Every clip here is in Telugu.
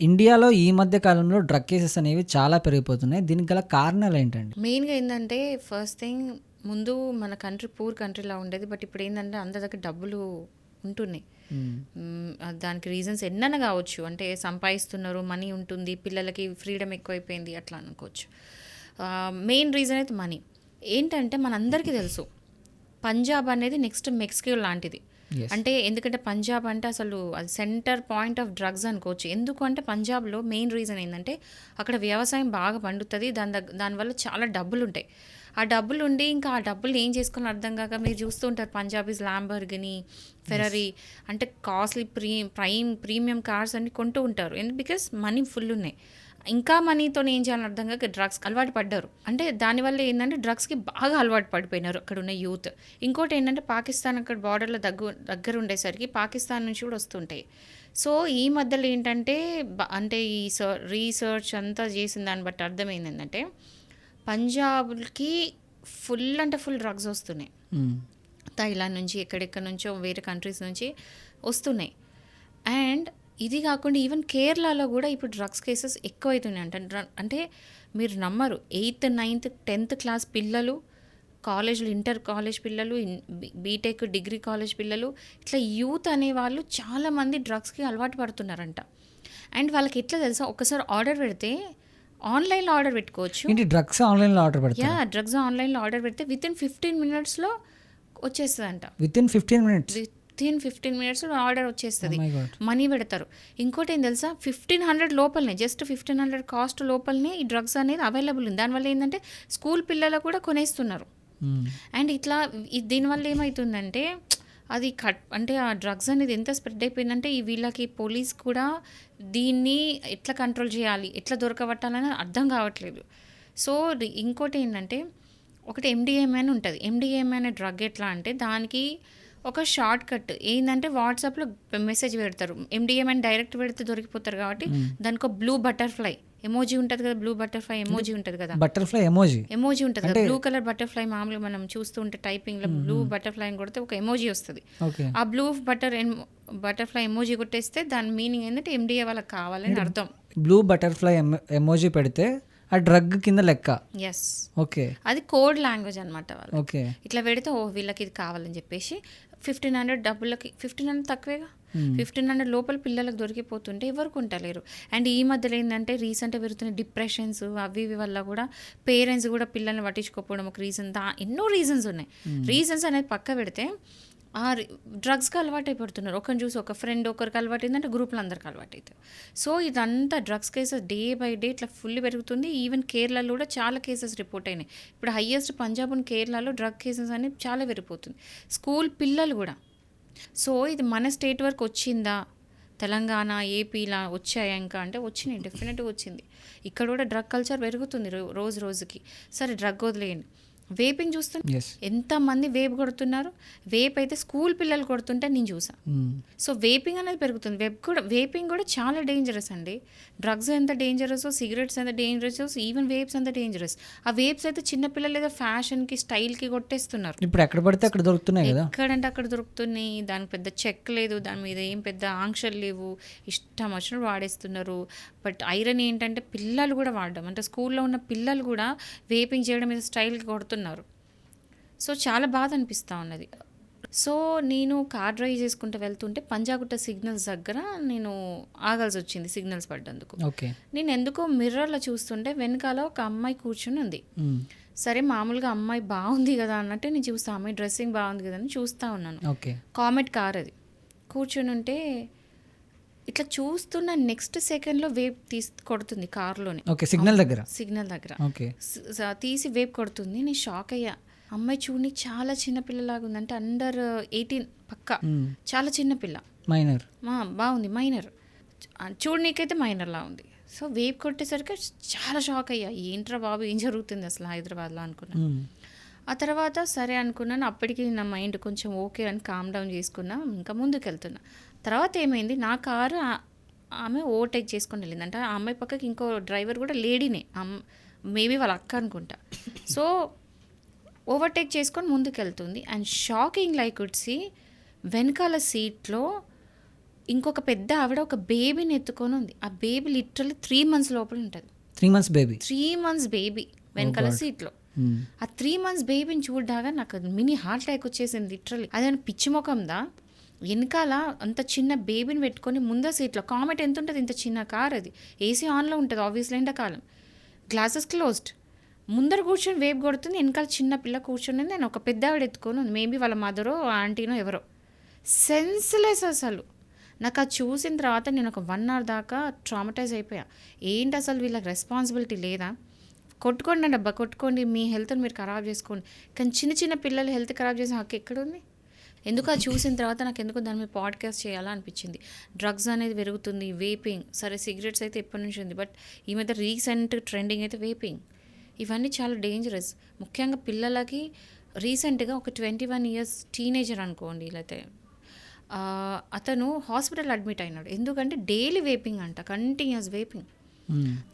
ఇండియాలో ఈ మధ్య కాలంలో డ్రగ్ కేసెస్ అనేవి చాలా పెరిగిపోతున్నాయి. దీనికి గల కారణాలు ఏంటండి? మెయిన్‌గా ఏందంటే ఫస్ట్ థింగ్ ముందు మన కంట్రీ పూర్ కంట్రీలా ఉండేది. బట్ ఇప్పుడేందంటే అందరి దగ్గర డబ్బులు ఉంటున్నాయి. దానికి రీజన్స్ ఎన్నైనా కావచ్చు. అంటే సంపాదిస్తున్నారు, మనీ ఉంటుంది, పిల్లలకి ఫ్రీడమ్ ఎక్కువైపోయింది అట్లా అనుకోవచ్చు. మెయిన్ రీజన్ అయితే మనీ. ఏంటంటే మనందరికీ తెలుసు. పంజాబ్ అనేది నెక్స్ట్ మెక్సికో లాంటిది. అంటే ఎందుకంటే పంజాబ్ అంటే అసలు అది సెంటర్ పాయింట్ ఆఫ్ డ్రగ్స్ అనుకోవచ్చు. ఎందుకు అంటే పంజాబ్‌లో మెయిన్ రీజన్ ఏందంటే అక్కడ వ్యవసాయం బాగా పండుతది. దాని దగ్ దానివల్ల చాలా డబ్బులుంటాయి. ఆ డబ్బులుండి ఇంకా ఆ డబ్బుల్ని ఏం చేసుకోవాలో అర్థం కాక మీరు చూస్తూ ఉంటారు పంజాబీస్ ల్యాంబోర్గిని, ఫెరరీ అంటే costly pre prime premium cars అన్నీ కొంటూ ఉంటారు. ఎందు బికాస్ మనీ ఫుల్ ఉన్నాయి. ఇంకా మనీతోని ఏం చేయాలో అర్థం కాక డ్రగ్స్‌కి అలవాటు పడ్డారు. అంటే దానివల్ల ఏందంటే డ్రగ్స్‌కి బాగా అలవాటు పడిపోయినారు అక్కడున్న యూత్. ఇంకోటి ఏంటంటే పాకిస్తాన్ అక్కడ బార్డర్‌లో దగ్గు దగ్గర ఉండేసరికి పాకిస్తాన్ నుంచి కూడా వస్తుంటాయి. సో, ఈ మధ్యలో ఏంటంటే అంటే ఈ స రీసెర్చ్ అంతా చేసిన దాన్ని బట్టి అర్థమైందేంటంటే పంజాబ్‌కి ఫుల్ అంటే ఫుల్ డ్రగ్స్ వస్తున్నాయి. హ్మ్. థాయిలాండ్ నుంచి ఎక్కడెక్కడి నుంచో వేరే కంట్రీస్ నుంచి వస్తున్నాయి. అండ్ ఇది కాకుండా ఈవెన్ కేరళలో కూడా ఇప్పుడు డ్రగ్స్ కేసెస్ ఎక్కువైతున్నాయి అంట. అంటే మీరు నమ్మరు. ఎయిత్, నైన్త్, 10థ్ క్లాస్ పిల్లలు, కాలేజ్‌లో ఇంటర్ కాలేజ్ పిల్లలు, in B Tech, degree college పిల్లలు ఇట్లా యూత్ అనేవాళ్ళు చాలామంది డ్రగ్స్‌కి అలవాటు పడుతున్నారంట. అండ్ వాళ్ళకి ఎట్లా తెలుసా ఒక్కసారి ఆర్డర్ పెడితే ఆన్‌లైన్‌లో ఆర్డర్ పెట్టుకోవచ్చు. డ్రగ్స్ ఆన్‌లైన్‌లో ఆర్డర్ పెడతారా? యాహ్! డ్రగ్స్ ఆన్‌లైన్‌లో ఆర్డర్ పెడితే వితిన్ 15 మినిట్స్‌లో వచ్చేస్తదంట. Within 15 minutes. వితిన్ 15 మినిట్స్‌లో ఆర్డర్ వచ్చేస్తది. గాడ్! మనీ పెడతారు. ఇంకోటి ఏం తెలుసా 1500 లోపలనే జస్ట్ 1500 కాస్ట్ లోపలనే ఈ డ్రగ్స్ అనేది అవైలబుల్ ఉంది. దానివల్ల ఏందంటే స్కూల్ పిల్లలు కూడా కొనేస్తున్నారు. హ్మ్. అండ్ ఇట్లా దీనివల్ల ఏమైతుందంటే అది కట్ అంటే ఆ డ్రగ్స్ అనేది ఎంత స్ప్రెడ్ అయిపోయిందంటే ఈ వీళ్ళకి పోలీస్ కూడా దీన్ని ఎట్లా కంట్రోల్ చేయాలి? ఎట్లా దొరకబట్టాలని అర్థం కావట్లేదు. సో, ఇంకోటి ఏంటంటే ఒకటి ఎండీఎంఏ అని ఉంటది. ఎండీఎంఏ అనే డ్రగ్ ఎట్లా అంటే దానికి ఒక షార్ట్ కట్ ఏందంటే వాట్సాప్‌లో మెసేజ్ పెడతారు. ఎండీఎంఏ అని డైరెక్ట్ పెడితే దొరికిపోతారు కాబట్టి. దానికో బ్లూ బటర్‌ఫ్లై ఎమోజీ ఉంటది కదా! బ్లూ బటర్‌ఫ్లై ఎమోజీ ఉంటది కదా! Butterfly emoji. ఎమోజీ ఉంటది కదా! బ్లూ కలర్ బటర్‌ఫ్లై మామూలుగా మనం చూస్తూ ఉంటే టైపింగ్‌లో హ్మ్. బ్లూ. బటర్‌ఫ్లై అని కొడితే ఒక ఎమోజీ వస్తది. ఆ బ్లూ బటర్ బటర్‌ఫ్లై ఎమోజీ కొట్టేస్తే దాని మీనింగ్ ఏందంటే ఎండీఏ వాళ్ళకి కావాలని అర్థం. బ్లూ బటర్‌ఫ్లై ఎమ్ ఎమోజి పెడితే ఆ డ్రగ్ కింద లెక్క. యెస్. ఓకే. అది కోడ్ లాంగ్వేజ్ అనమాట వాళ్ళది. ఓకే. ఇట్లా పెడితే ఓహ్! వీళ్ళకి ఇది కావాలని చెప్పేసి 1500 డబ్బులకి 1500 తక్కువేగా. హ్మ్. 1500 లోపల పిల్లలకు దొరికిపోతుంటే ఎవరు కొంటలేరు. అండ్ ఈ మధ్యలో ఏందంటే రీసెంట్‌గా పెరుగుతున్న డిప్రెషన్స్ అవి ఇవి వల్ల కూడా పేరెంట్స్ కూడా పిల్లల్ని పట్టించుకోకపోవడం ఒక రీజన్. దా ఎన్నో రీజన్స్ ఉన్నాయి. రీజన్స్ అనేది పక్క పెడితే ఆ డ్రగ్స్కి అలవాటు అయిపోతున్నారు ఒకరిని చూసి ఒక ఫ్రెండ్ ఒకరికి అలవాటు అయిందంటే గ్రూప్‌లో అందరికి అలవాటు అవుతుంది సో, ఇదంతా drugs cases day by day ఇట్లా ఫుల్ పెరుగుతుంది. ఈవెన్ కేరళలో కూడా చాలా కేసెస్ రిపోర్ట్ అయినాయి. ఇప్పుడు హైయెస్ట్ పంజాబ్ అండ్ కేరళలో డ్రగ్ కేసెస్ అనేవి చాలా పెరిగిపోతుంది. స్కూల్ పిల్లలు కూడా. సో, ఇది మన స్టేట్ వరకు వచ్చిందా? తెలంగాణ, ఏపీలా వచ్చాయా ఇంకా అంటే వచ్చినాయి. డెఫినెట్‌గా వచ్చింది. ఇక్కడ కూడా డ్రగ్ కల్చర్ పెరుగుతుంది రో రోజు రోజుకి. సరే డ్రగ్ వదిలేయండి. వేపింగ్ చూస్తున్నా యెస్. ఎంతమంది వేప్ కొడుతున్నారు? వేప్ అయితే స్కూల్ పిల్లలు కొడుతుంటే నేను చూసా. హ్మ్. సో, వేపింగ్ అనేది పెరుగుతుంది. వెబ్ కూడా వేపింగ్ కూడా చాలా డేంజరస్ అండి. డ్రగ్స్ ఎంత డేంజరసో, సిగరెట్స్ ఎంత డేంజరసో, ఈవెన్ వేప్స్ అంత డేంజరస్. ఆ వేప్స్ అయితే చిన్న పిల్లలు ఏదో ఫ్యాషన్‌కి, స్టైల్‌కి కొట్టేస్తున్నారు. ఇప్పుడు ఎక్కడ పడితే అక్కడ దొరుకుతున్నాయి కదా! ఎక్కడంటే అక్కడ దొరుకుతున్నాయి. దానికి పెద్ద చెక్ లేదు. దాని మీద ఏం పెద్ద ఆంక్షలు లేవు. ఇష్టం వచ్చినట్టు వాడేస్తున్నారు. బట్ ఐరన్ ఏంటంటే పిల్లలు కూడా వాడడం. అంటే స్కూల్‌లో ఉన్న పిల్లలు కూడా వేపింగ్ చేయడం మీద స్టైల్‌కి కొడుతున్నారు. సో, చాలా బాధ అనిపిస్తా ఉన్నది. సో, నేను కార్ డ్రైవ్ చేసుకుంటూ వెళ్తుంటే పంజాగుట్ట సిగ్నల్స్ దగ్గర నేను ఆగాల్సొచ్చింది సిగ్నల్స్ పడ్డందుకు. నేను ఎందుకో మిర్రర్‌లో చూస్తుంటే వెనకాల ఒక అమ్మాయి కూర్చొని ఉంది. సరే మామూలుగా అమ్మాయి బాగుంది కదా అన్నట్టు నేను చూస్తా. అమ్మాయి డ్రెస్సింగ్ బాగుంది కదా అని చూస్తా ఉన్నాను. కామెట్ కార్ అది. కూర్చొని ఉంటే ఇట్లా చూస్తున్న నెక్స్ట్ సెకండ్‌లో వేప్ తీసి కొడుతుంది కార్‌లోనే. ఓకే. సిగ్నల్ దగ్గర. సిగ్నల్ దగ్గర. ఓకే. తీసి వేప్ కొడుతుంది. నేను షాక్ అయ్యా. అమ్మాయి చూడనీకి చాలా చిన్న పిల్లలాగా ఉంది. అంటే అండర్ 18 పక్కా. హ్మ్. చాలా చిన్న పిల్ల. మైనర్. బాగుంది మైనర్. చూడనీకైతే మైనర్‌లా ఉంది. సో, వేప్ కొట్టేసరికి చాలా షాక్ అయ్యా. ఏంట్రా బాబు ఏం జరుగుతుంది అసలు హైదరాబాద్‌లో అనుకున్నా. హ్మ్. ఆ తర్వాత సరే అనుకున్నాను. అప్పటికి నా మైండ్ కొంచెం ఓకే అని కామ్ డౌన్ చేసుకున్నా. ఇంకా ముందుకెళ్తున్నా. తర్వాత ఏమైంది నా కారు ఆమె ఓవర్‌టేక్ చేసుకొని వెళ్ళింది. అంటే ఆ అమ్మాయి పక్కకి ఇంకో డ్రైవర్ కూడా లేడీనే. మేబీ వాళ్ళ అక్క అనుకుంటా. సో, ఓవర్‌టేక్ చేసుకొని ముందుకెళ్తుంది. And shocking I could see వెనకాల సీట్‌లో ఇంకొక పెద్ద ఆవిడ ఒక బేబీని ఎత్తుకొని ఉంది ఆ బేబీ లిటరల్లీ త్రీ మంత్స్ లోపల ఉంటుంది three months baby three months baby వెనకాల సీట్లో ఆ త్రీ మంత్స్ బేబీని చూడగా నాకు మినీ హార్ట్ అటాక్ వచ్చేసింది లిటరల్లీ అదేమైనా పిచ్చి ముఖందా వెనకాల అంత చిన్న బేబీని పెట్టుకొని ముందర సీట్లో కామెట్ ఎంత ఉంటుంది? ఇంత చిన్న కార్ అది. ఏసీ ఆన్లో ఉంటుంది ఆబ్వియస్లీ ఎండాకాలం. గ్లాసెస్ క్లోజ్డ్ ముందర కూర్చొని వేపు కొడుతుంది వెనకాల చిన్న పిల్ల కూర్చొని ఉంది నేను ఒక పెద్ద ఆవిడ ఎత్తుకొని ఉంది. మేబీ వాళ్ళ మదరో ఆంటీనో ఎవరో. సెన్స్లెస్ అసలు. నాకు అది చూసిన తర్వాత నేను ఒక వన్ అవర్ దాకా ట్రామటైజ్ అయిపోయా. ఏంటి అసలు వీళ్ళకి రెస్పాన్సిబిలిటీ లేదా? కొట్టుకోండి డబ్బా కొట్టుకోండి. మీ హెల్త్ని మీరు ఖరాబ్ చేసుకోండి. కానీ చిన్న చిన్న పిల్లలు హెల్త్ ఖరాబ్ చేసిన హక్కు ఎక్కడుంది ఎందుకు అది చూసిన తర్వాత నాకు ఎందుకు దాని మీద పాడ్కాస్ట్ చేయాలా అనిపించింది. డ్రగ్స్ అనేది పెరుగుతుంది వేపింగ్. సరే సిగరెట్స్ అయితే ఎప్పటి నుంచి ఉంది? బట్ ఈ మధ్య రీసెంట్ ట్రెండింగ్ అయితే వేపింగ్. ఇవన్నీ చాలా డేంజరస్. ముఖ్యంగా పిల్లలకి రీసెంట్గా ఒక ట్వంటీ వన్ ఇయర్స్ టీనేజర్ అనుకోండి ఆ, అతను హాస్పిటల్ అడ్మిట్ అయినాడు. ఎందుకంటే డైలీ వేపింగ్ అంట కంటిన్యూస్ వేపింగ్.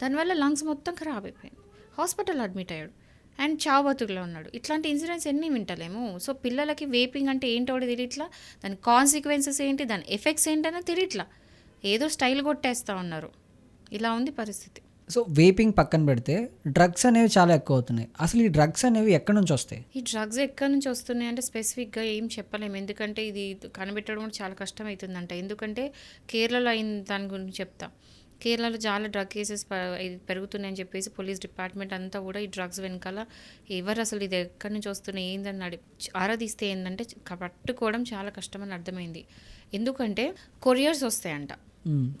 దానివల్ల లంగ్స్ మొత్తం ఖరాబ్ అయిపోయింది. హాస్పిటల్ అడ్మిట్ అయ్యాడు. అండ్ చావు బతుకులో ఉన్నాడు. ఇట్లాంటి ఇన్సిడెంట్స్ ఎన్ని వింటలేము. సో పిల్లలకి వేపింగ్ అంటే ఏంటో కూడా తెలియట్లా. దాని కాన్సిక్వెన్సెస్ ఏంటి దాని ఎఫెక్ట్స్ ఏంటనే తెలియట్లా. ఏదో స్టైల్ కొట్టేస్తూ ఉన్నారు. ఇలా ఉంది పరిస్థితి. సో వేపింగ్ పక్కన పెడితే డ్రగ్స్ అనేవి చాలా ఎక్కువ అవుతున్నాయి. అసలు ఈ డ్రగ్స్ అనేవి ఎక్కడి నుంచి వస్తాయి? ఈ డ్రగ్స్ ఎక్కడి నుంచి వస్తున్నాయి అంటే స్పెసిఫిక్గా ఏం చెప్పలేము. ఎందుకంటే ఇది కనిపెట్టడం కూడా చాలా కష్టం అవుతుందంట ఎందుకంటే కేరళలో అయిన దాని గురించి చెప్తా. కేరళలో చాలా డ్రగ్ కేసెస్ పెరుగుతున్నాయని చెప్పేసి పోలీస్ డిపార్ట్మెంట్ అంతా కూడా ఈ డ్రగ్స్ వెనకాల ఎవరు అసలు ఇది ఎక్కడి నుంచి వస్తున్నాయి ఏందని నడి ఆరాధిస్తే ఏంటంటే పట్టుకోవడం చాలా కష్టమని అర్థమైంది. ఎందుకంటే కొరియర్స్ వస్తాయంట.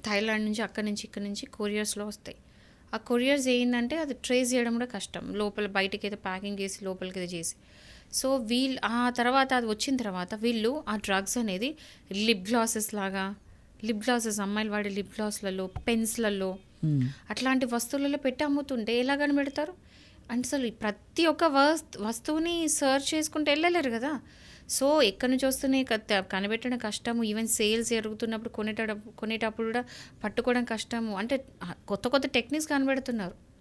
థాయిలాండ్ నుంచి అక్కడి నుంచి ఇక్కడి నుంచి కొరియర్స్లో వస్తాయి. ఆ కొరియర్స్ ఏంటంటే అది ట్రేస్ చేయడం కూడా కష్టం. లోపల బయటకి అయితే ప్యాకింగ్ చేసి లోపలికి అయితే చేసి. సో వీళ్ళు ఆ తర్వాత అది వచ్చిన తర్వాత వీళ్ళు ఆ డ్రగ్స్ అనేది లిప్ గ్లాసెస్ లాగా లిప్ గ్లాసెస్ అమ్మాయిలు వాడే లిప్ గ్లాస్లలో పెన్స్లలో మ్మ్. అట్లాంటి వస్తువులలో పెట్టి అమ్ముతుంటే ఎలా కనిపెడతారు? అంటే అసలు ప్రతి ఒక్క వస్తు వస్తువుని సర్చ్ చేసుకుంటూ వెళ్ళలేరు కదా. సో ఎక్కడి నుంచి వస్తున్నాయి? కనిపెట్టడం కష్టము. ఈవెన్ సేల్స్ జరుగుతున్నప్పుడు కొనేటప్పుడు కొనేటప్పుడు కూడా పట్టుకోవడం కష్టము. అంటే కొత్త కొత్త టెక్నిక్స్ కనిపెడుతున్నారు.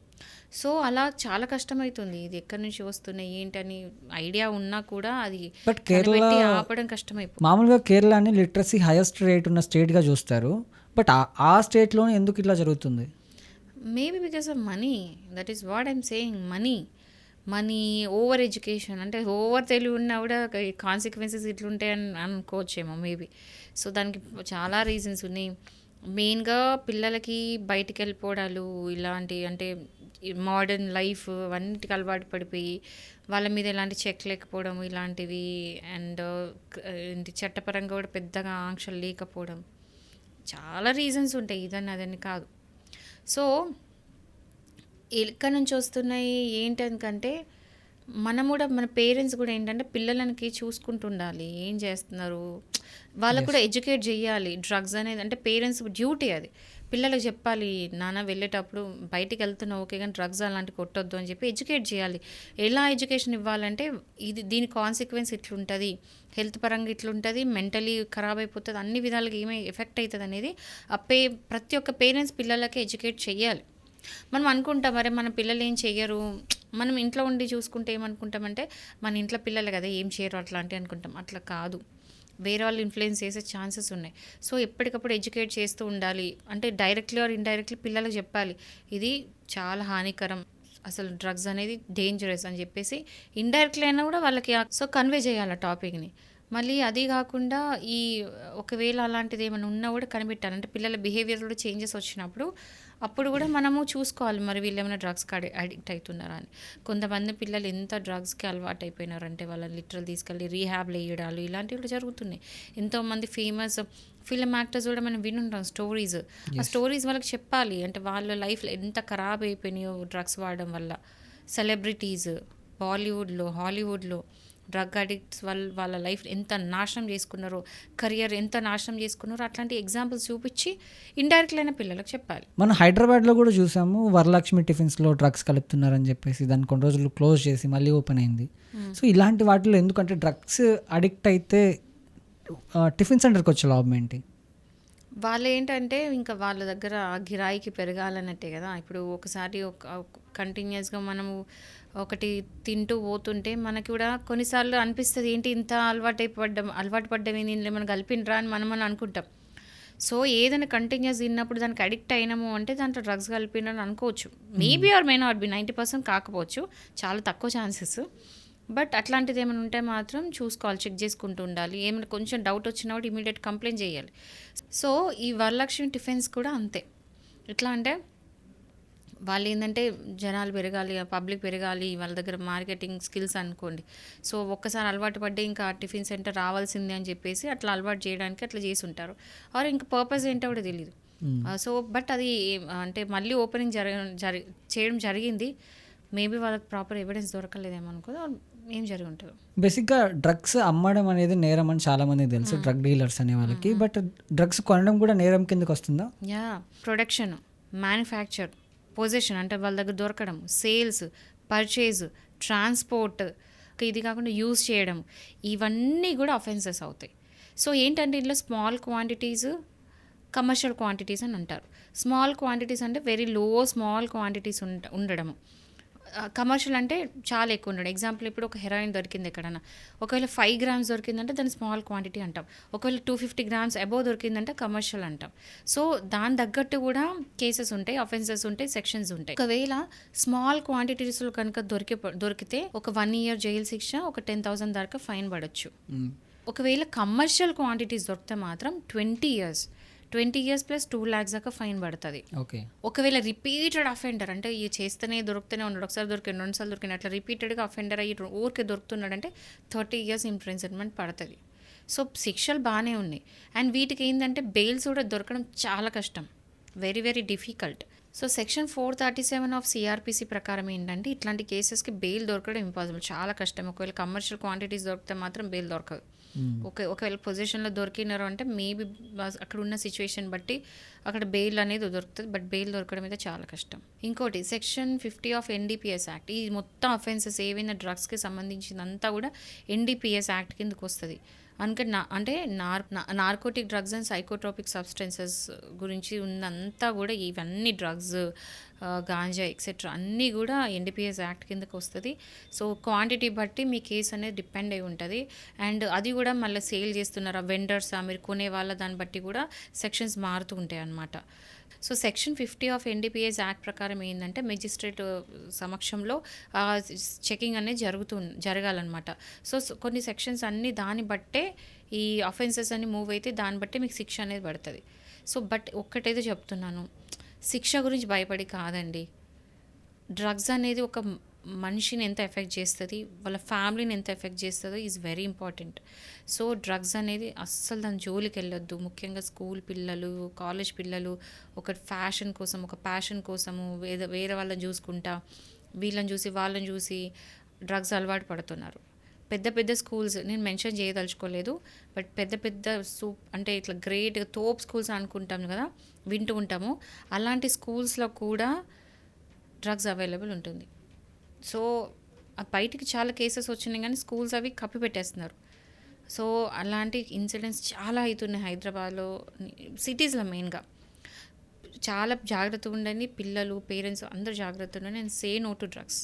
సో అలా చాలా కష్టమవుతుంది ఇది ఎక్కడి నుంచి వస్తున్నాయి? ఏంటని ఐడియా ఉన్నా కూడా అది బట్ కేరళ ఆపడం కష్టమైపోతుంది మామూలుగా కేరళని లిటరసీ హైయెస్ట్ రేట్ ఉన్న స్టేట్గా చూస్తారు. బట్ ఆ- స్టేట్లోనే ఎందుకు ఇట్లా జరుగుతుంది? Maybe because of money that is what I'm saying money money over education అంటే ఓవర్ తెలివి ఉన్నా కూడా కాన్సిక్వెన్సెస్ ఇట్లుంటాయని అనుకోవచ్చేమో మేబీ సో దానికి చాలా రీజన్స్ ఉన్నాయి. మెయిన్గా పిల్లలకి బయటికి వెళ్ళిపోవడాలు ఇలాంటి అంటే మోడర్న్ లైఫ్ అన్నిటికి అలవాటు పడిపోయి వాళ్ళ మీద ఎలాంటి చెక్ లేకపోవడం ఇలాంటివి అండ్ ఏంటి చట్టపరంగా కూడా పెద్దగా ఆంక్షలు లేకపోవడం. చాలా రీజన్స్ ఉంటాయి ఇదని అదని కాదు. సో ఎక్కడి నుంచి వస్తున్నాయి ఏంటంటే మనం కూడా మన పేరెంట్స్ కూడా ఏంటంటే పిల్లలకి చూసుకుంటుండాలి ఏం చేస్తున్నారు. వాళ్ళకు కూడా ఎడ్యుకేట్ చేయాలి. డ్రగ్స్ అనేది అంటే పేరెంట్స్ డ్యూటీ అది. పిల్లలకు చెప్పాలి నాన్న వెళ్ళేటప్పుడు బయటికి వెళ్తున్నావు ఓకే కానీ డ్రగ్స్ అలాంటి కొట్టొద్దు అని చెప్పి ఎడ్యుకేట్ చేయాలి. ఎలా ఎడ్యుకేషన్ ఇవ్వాలంటే ఇది దీని కాన్సిక్వెన్స్ ఇట్లుంటుంది. హెల్త్ పరంగా ఇట్లుంటుంది మెంటలీ ఖరాబ్ అయిపోతుంది అన్ని విధాలుగా ఏమై ఎఫెక్ట్ అవుతుంది అనేది ఆ పే ప్రతి ఒక్క పేరెంట్స్ పిల్లలకి ఎడ్యుకేట్ చేయాలి మనం అనుకుంటాం అరే మన పిల్లలు ఏం చెయ్యరు? మనం ఇంట్లో ఉండి చూసుకుంటే ఏమనుకుంటామంటే మన ఇంట్లో పిల్లలు కదా ఏం చేయరు అట్లాంటివి అనుకుంటాం. అట్లా కాదు. వేరే వాళ్ళు ఇన్ఫ్లుయెన్స్ చేసే ఛాన్సెస్ ఉన్నాయి. సో ఎప్పటికప్పుడు ఎడ్యుకేట్ చేస్తూ ఉండాలి. అంటే డైరెక్ట్లీ ఆర్ ఇండైరెక్ట్లీ పిల్లలకు చెప్పాలి. ఇది చాలా హానికరం. అసలు డ్రగ్స్ అనేది డేంజరస్ అని చెప్పేసి ఇండైరెక్ట్లీ అయినా కూడా వాళ్ళకి సో కన్వే చేయాలి ఆ టాపిక్ని మళ్ళీ అది కాకుండా ఈ ఒకవేళ అలాంటిది ఏమైనా ఉన్నా కూడా కనిపెట్టాలి. అంటే పిల్లల బిహేవియర్ కూడా చేంజెస్ వచ్చినప్పుడు అప్పుడు కూడా మనము చూసుకోవాలి. మరి వీళ్ళు ఏమైనా డ్రగ్స్కి అడి అడిక్ట్ అవుతున్నారా అని. కొంతమంది పిల్లలు ఎంత డ్రగ్స్కి అలవాటు అయిపోయినారంటే వాళ్ళని లిటరల్ తీసుకెళ్ళి రీహాబ్లు వేయడాలు ఇలాంటివి కూడా జరుగుతున్నాయి. ఎంతోమంది ఫేమస్ ఫిల్మ్ యాక్టర్స్ కూడా మనం వినుంటాం స్టోరీస్ ఆ స్టోరీస్ వాళ్ళకి చెప్పాలి. అంటే వాళ్ళ లైఫ్లో ఎంత ఖరాబ్ అయిపోయినాయో డ్రగ్స్ వాడడం వల్ల. సెలబ్రిటీస్ బాలీవుడ్లో హాలీవుడ్లో డ్రగ్ అడిక్ట్స్ వాళ్ళ వాళ్ళ లైఫ్ ఎంత నాశనం చేసుకున్నారో కెరియర్ ఎంత నాశనం చేసుకున్నారో అట్లాంటి ఎగ్జాంపుల్స్ చూపించి ఇండైరెక్ట్లీ అయిన పిల్లలకు చెప్పాలి. మనం హైదరాబాద్లో కూడా చూసాము వరలక్ష్మి టిఫిన్స్లో డ్రగ్స్ కలుపుతున్నారని చెప్పేసి దాన్ని కొన్ని రోజులు క్లోజ్ చేసి మళ్ళీ ఓపెన్ అయింది. సో ఇలాంటి వాటిలో ఎందుకంటే డ్రగ్స్ అడిక్ట్ అయితే టిఫిన్ సెంటర్కి వచ్చే లాభం ఏంటి? వాళ్ళు ఏంటంటే ఇంకా వాళ్ళ దగ్గర ఆ గిరాయికి పెరగాలన్నట్టే కదా. ఇప్పుడు ఒకసారి ఒక కంటిన్యూస్గా మనము ఒకటి తింటూ పోతుంటే మనకి కూడా కొన్నిసార్లు అనిపిస్తుంది ఏంటి ఇంత అలవాటు పడ్డం అలవాటు పడ్డం ఏంది మనం కలిపినరా అని మనం అని అనుకుంటాం. సో ఏదైనా కంటిన్యూస్ తిన్నప్పుడు దానికి అడిక్ట్ అయినాము అంటే దాంట్లో డ్రగ్స్ కలిపినని అనుకోవచ్చు. Maybe or may not be ninety percent కాకపోవచ్చు. చాలా తక్కువ ఛాన్సెస్ బట్ అట్లాంటిది ఏమైనా ఉంటే మాత్రం చూసుకోవాలి చెక్ చేసుకుంటూ ఉండాలి. ఏమైనా కొంచెం డౌట్ వచ్చినా కూడా ఇమీడియట్ కంప్లైంట్ చేయాలి. సో ఈ వరలక్ష్మి టిఫిన్స్ కూడా అంతే. ఎట్లా అంటే వాళ్ళు ఏంటంటే జనాలు పెరగాలి పబ్లిక్ పెరగాలి వాళ్ళ దగ్గర మార్కెటింగ్ స్కిల్స్ అనుకోండి. సో ఒక్కసారి అలవాటు పడ్డే ఇంకా టిఫిన్ సెంటర్ రావాల్సిందే అని చెప్పేసి అట్లా అలవాటు చేయడానికి అట్లా చేసి ఉంటారు ఆర్ ఇంకా పర్పస్ ఏంటో కూడా తెలియదు సో బట్ అది అంటే మళ్ళీ ఓపెనింగ్ జరగ జరి చేయడం జరిగింది. మేబీ వాళ్ళకి ప్రాపర్ ఎవిడెన్స్ దొరకలేదేమో అనుకో ఏం జరిగి ఉంటుంది. బేసిక్గా డ్రగ్స్ అమ్మడం అనేది నేరం అని చాలా మందికి తెలుసు డ్రగ్ డీలర్స్ అనే వాళ్ళకి. బట్ డ్రగ్స్ కొనడం కూడా నేరం కిందకి వస్తుందా? యా ప్రొడక్షన్ మ్యానుఫ్యాక్చర్ పొజిషన్ అంటే వాళ్ళ దగ్గర దొరకడం సేల్స్ పర్చేజ్ ట్రాన్స్పోర్ట్ ఇది కాకుండా యూజ్ చేయడం ఇవన్నీ కూడా అఫెన్సెస్ అవుతాయి. సో ఏంటంటే ఇందులో స్మాల్ క్వాంటిటీస్ కమర్షియల్ క్వాంటిటీస్ అని అంటారు. స్మాల్ క్వాంటిటీస్ అంటే వెరీ లో స్మాల్ క్వాంటిటీస్ ఉండ ఉండడము. కమర్షియల్ అంటే చాలా ఎక్కువ ఉండడం. ఎగ్జాంపుల్ ఇప్పుడు ఒక హెరాయిన్ దొరికింది ఎక్కడన్నా. ఒకవేళ ఫైవ్ గ్రామ్స్ దొరికిందంటే దాన్ని స్మాల్ క్వాంటిటీ అంటాం. ఒకవేళ టూ ఫిఫ్టీ గ్రామ్స్ అబోవ్ దొరికిందంటే కమర్షియల్ అంటాం. సో దాని తగ్గట్టు కూడా కేసెస్ ఉంటాయి అఫెన్సెస్ ఉంటాయి సెక్షన్స్ ఉంటాయి. ఒకవేళ స్మాల్ క్వాంటిటీస్లో కనుక దొరికి దొరికితే ఒక వన్ ఇయర్ జైలు శిక్ష ఒక టెన్ థౌసండ్ దాకా ఫైన్ పడవచ్చు ఒకవేళ కమర్షియల్ క్వాంటిటీస్ దొరికితే మాత్రం twenty years twenty years plus two lakhs దాకా ఫైన్ పడుతుంది. ఓకే. ఒకవేళ రిపీటెడ్ అఫెండర్ అంటే ఈ చేస్తేనే దొరుకుతూనే ఉన్నాడు. ఒకసారి దొరికిన రెండుసార్లు దొరికిన అట్లా రిపీటెడ్గా అఫెండర్ అయ్యి ఊరికే దొరుకుతున్నాడంటే థర్టీ ఇయర్స్ ఇంప్రిజన్మెంట్ పడుతుంది. సో శిక్షలు బాగానే ఉన్నాయి. అండ్ వీటికి ఏంటంటే బెయిల్స్ కూడా దొరకడం చాలా కష్టం. Very very difficult. So section four thirty seven of CrPC ప్రకారం ఏంటంటే ఇట్లాంటి కేసెస్కి బెయిల్ దొరకడం ఇంపాసిబుల్ చాలా కష్టం. ఒకవేళ కమర్షియల్ క్వాంటిటీస్ దొరికితే మాత్రం బెయిల్ దొరకదు. ఒక ఒకవేళ పొజిషన్లో దొరికినారు అంటే మేబీ అక్కడ ఉన్న సిచ్యువేషన్ బట్టి అక్కడ బెయిల్ అనేది దొరుకుతుంది. బట్ బెయిల్ దొరకడం అయితే చాలా కష్టం. ఇంకోటి section fifty of NDPS act ఈ మొత్తం అఫెన్సెస్ ఏవైనా డ్రగ్స్కి సంబంధించిందంతా కూడా ఎన్డీపీఎస్ యాక్ట్ కిందకు వస్తుంది అందుకే నా అంటే nar narcotic drugs and psychotropic substances గురించి ఉన్నంతా కూడా ఇవన్నీ డ్రగ్స్ గాంజా ఎక్సెట్రా అన్నీ కూడా ఎన్డీపీఎస్ యాక్ట్ కిందకు వస్తుంది. సో క్వాంటిటీ బట్టి మీ కేసు అనేది డిపెండ్ అయి ఉంటుంది. అండ్ అది కూడా మళ్ళీ సేల్ చేస్తున్నారా వెండర్సా మీరు కొనే వాళ్ళ దాన్ని బట్టి కూడా సెక్షన్స్ మారుతూ ఉంటాయి అన్నమాట. So section fifty of NDPS act ప్రకారం ఏంటంటే మెజిస్ట్రేట్ సమక్షంలో చెకింగ్ అనేది జరుగుతూ జరగాలన్నమాట. సో కొన్ని సెక్షన్స్ అన్నీ దాన్ని బట్టే ఈ అఫెన్సెస్ అన్ని మూవ్ అయితే దాన్ని బట్టే మీకు శిక్ష అనేది పడుతుంది. సో బట్ ఒక్కటైతే చెప్తున్నాను. శిక్ష గురించి భయపడి కాదండి. డ్రగ్స్ అనేది ఒక మనిషిని ఎంత ఎఫెక్ట్ చేస్తుంది వాళ్ళ ఫ్యామిలీని ఎంత ఎఫెక్ట్ చేస్తుందో is very important. So drugs అనేది అస్సలు దాని జోలికి వెళ్ళొద్దు. ముఖ్యంగా స్కూల్ పిల్లలు కాలేజ్ పిల్లలు ఒక ఫ్యాషన్ కోసం ఒక ప్యాషన్ కోసము వేరే వేరే వాళ్ళని చూసుకుంటా వీళ్ళని చూసి వాళ్ళని చూసి డ్రగ్స్ అలవాటు పడుతున్నారు. పెద్ద పెద్ద స్కూల్స్ నేను మెన్షన్ చేయదలుచుకోలేదు బట్ పెద్ద పెద్ద సూప్ అంటే ఇట్లా గ్రేట్ తోప్ స్కూల్స్ అనుకుంటాం కదా వింటూ ఉంటాము. అలాంటి స్కూల్స్లో కూడా డ్రగ్స్ అవైలబుల్ ఉంటుంది. సో ఆ బయటికి చాలా కేసెస్ వచ్చినాయి కానీ స్కూల్స్ అవి కప్పి పెట్టేస్తున్నారు. సో అలాంటి ఇన్సిడెంట్స్ చాలా అవుతున్నాయి హైదరాబాద్లో సిటీస్లో మెయిన్గా. చాలా జాగ్రత్తగా ఉండండి పిల్లలు పేరెంట్స్ అందరూ జాగ్రత్త ఉండండి and say no to drugs.